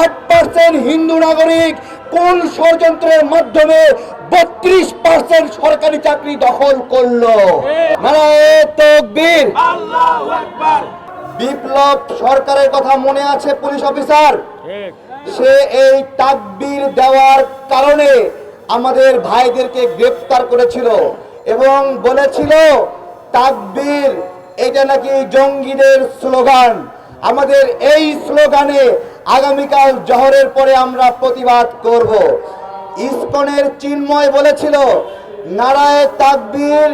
আট পার্সেন্ট হিন্দু নাগরিক কোন ষড়যন্ত্রের মাধ্যমে বত্রিশ পার্সেন্ট সরকারি চাকরি দখল করল? তকবীর। বিপ্লব সরকারের কথা মনে আছে পুলিশ অফিসার? সে এই তাকবীর দেওয়ার কারণে আমাদের ভাইদেরকে গ্রেফতার করেছিল এবং বলেছিল তাকবীর এটা নাকি জঙ্গিদের স্লোগান। আমাদের এই স্লোগানে আগামীকাল জহরের পরে আমরা প্রতিবাদ করব। ইসকনের চিন্ময় বলেছিল, নারায় তাকবীর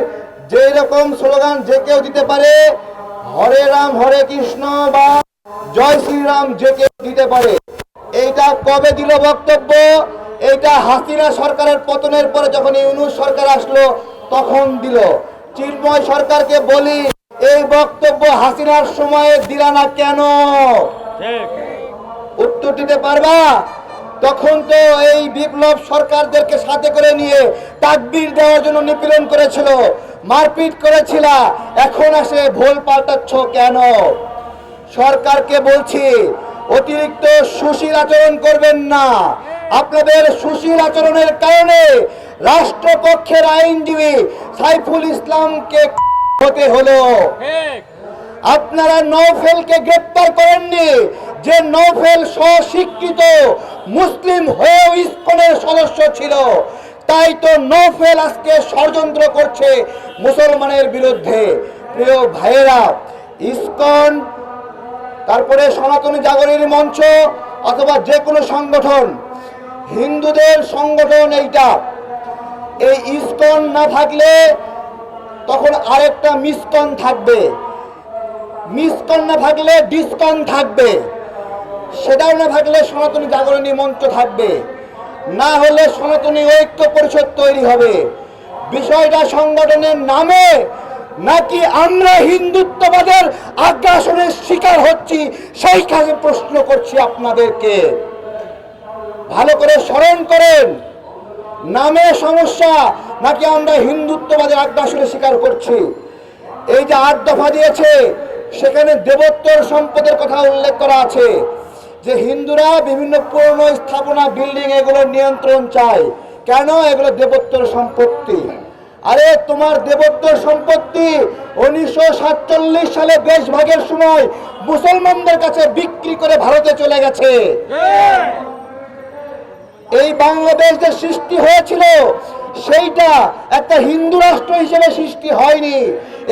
যে রকম স্লোগান যে কেউ দিতে পারে, হরে রাম, হরে কৃষ্ণ বা জয় শ্রীরাম যে কেউ দিতে পারে। এইটা কবে দিল বক্তব্য? এইটা হাসিনা সরকারের পতনের পরে যখন ইউনুস সরকার আসলো, তখন দিল। চিন্ময় সরকারকে বলি, এই বক্তব্য হাসিনার সময়ে দিলা না কেন? উত্তর দিতে পারবা তখন তো এই বিপ্লব সরকারদেরকে সাথে করে নিয়ে তাকবির দেওয়ার জন্য নিপীড়ন করেছিল মারপিট করেছিল এখন আসে ভুল পাল্টাচ্ছ কেন? সরকারকে বলছি অতিরিক্ত সুশীল আচরণ করবেন না। আপনাদের সুশীল আচরণের কারণে রাষ্ট্রপক্ষের আইনজীবী সাইফুল ইসলামকে হতে হলো। আপনারা নৌফেলকে গ্রেপ্তার করেননি যে নৌফেল স্বস্বীকৃত মুসলিম হয়েও ইস্কনের সদস্য ছিল, তাই তো নৌফেল আজকে ষড়যন্ত্র করছে মুসলমানের বিরুদ্ধে। প্রিয় ভাইয়েরা, ইস্কন, তারপরে সনাতনী জাগরণী মঞ্চ, অথবা যে কোনো সংগঠন, হিন্দুদের সংগঠন এইটা। এই ইস্কন না থাকলে তখন আরেকটা মিসকন থাকবে। মিসকন না থাকলে ডিসকন থাকবে। সেটাও না থাকলে সনাতনী জাগরণী মঞ্চ থাকবে। না হলে সনাতনী ঐক্য পরিষদ তৈরি হবে। বিষয়টা সংগঠনের নামে নাকি আমরা হিন্দুত্ববাদের আগ্রাসনের শিকার হচ্ছি সেইখানে প্রশ্ন করছি আপনাদেরকে। ভালো করে স্মরণ করেন, নামে সমস্যা নাকি আমরা হিন্দুত্ববাদের আগ্রাসনের শিকার করছি। এই যে আট দফা দিয়েছে, সেখানে দেবোত্তর সম্পদের কথা উল্লেখ করা আছে। যে হিন্দুরা বিভিন্ন পুরনো স্থাপনা বিল্ডিং এগুলো নিয়ন্ত্রণ চায়। কেন এগুলো দেবত্বর সম্পত্তি? আরে, তোমার দেবত্বর সম্পত্তি উনিশশো সাতচল্লিশ সালে দেশ ভাগের সময় মুসলমানদের কাছে বিক্রি করে ভারতে চলে গেছে। এই বাংলাদেশ যে সৃষ্টি হয়েছিল, সেইটা একটা হিন্দু রাষ্ট্র হিসেবে সৃষ্টি হয়নি।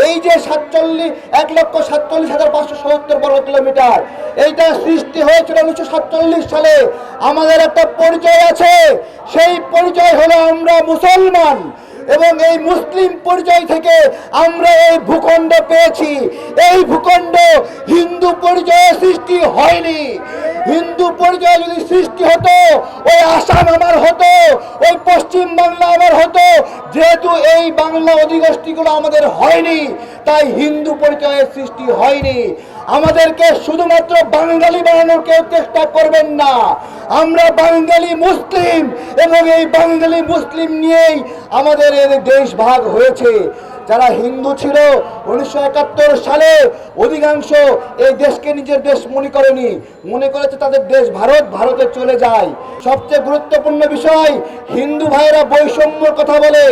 এই যে সাতচল্লিশ, এক লক্ষ সাতচল্লিশ হাজার পাঁচশো সত্তর বর্গ কিলোমিটার, এইটা সৃষ্টি হয়েছিল উনিশশো সাতচল্লিশ সালে। আমাদের একটা পরিচয় আছে, সেই পরিচয় হলো আমরা মুসলমান। এবং এই মুসলিম পরিচয় থেকে আমরা এই ভূখণ্ড পেয়েছি। এই ভূখণ্ড হিন্দু পরিচয়ে সৃষ্টি হয়নি। হিন্দু পরিচয় যদি সৃষ্টি হতো, ওই আসাম আমার হতো, ওই পশ্চিম বাংলা আমার হতো, যেহেতু এই বাংলা অধিগোষ্ঠীগুলো আমাদের হয়নি, তাই হিন্দু পরিচয়ের সৃষ্টি হয়নি। আমাদেরকে শুধুমাত্র বাঙালি বানানোর কেউ চেষ্টা করবেন না। আমরা বাঙালি মুসলিম এবং এই বাঙালি মুসলিম নিয়েই আমাদের এর দেশ ভাগ হয়েছে। যারা হিন্দু ছিল উনিশশো একাত্তর সালে অধিকাংশ এই দেশকে নিজের দেশ মনে করেনি। মনে করেছে তাদের দেশ ভারত, ভারতে চলে যায়। সবচেয়ে গুরুত্বপূর্ণ বিষয়, হিন্দু ভাইয়েরা বৈষম্যর কথা বলে।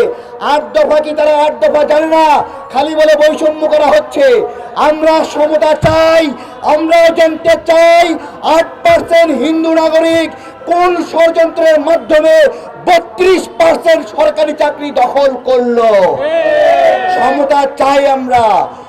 আট দফা কি তারা আট দফা জানে না? খালি বলে বৈষম্য করা হচ্ছে। আমরা সমতা চাই, আমরা জানতে চাই আট পার্সেন্ট হিন্দু নাগরিক কোন ষড়যন্ত্রের মাধ্যমে বত্রিশ পার্সেন্ট সরকারি চাকরি দখল করল। সমতা চাই আমরা।